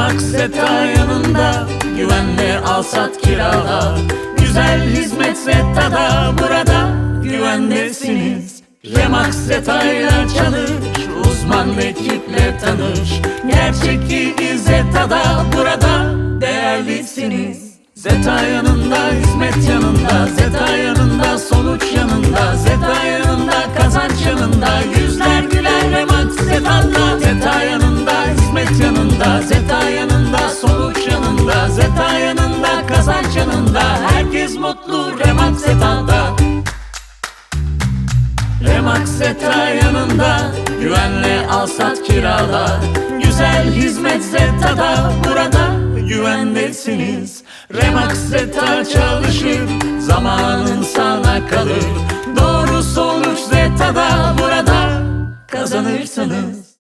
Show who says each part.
Speaker 1: Remax Zeta yanında Güvenle al sat kirala. Güzel hizmet Zeta'da Burada güvendesiniz. Remax Zeta'yla çalış Uzman ekiple tanış. Gerçek ilgi Zeta'da Burada değerlisiniz. Zeta yanında, hizmet yanında Zeta yanında, sonuç yanında Zeta yanında, kazanç yanında. Yüzler güler Remax Zeta'da Zeta yanında, hizmet yanında Zeta yanında Herkes mutlu Remax Zeta'da Remax Zeta yanında Güvenle al sat kirala Güzel hizmet Zeta'da Burada güvendesiniz. Remax Zeta çalışır Zamanın sana kalır. Doğru sonuç Zeta'da Burada kazanırsınız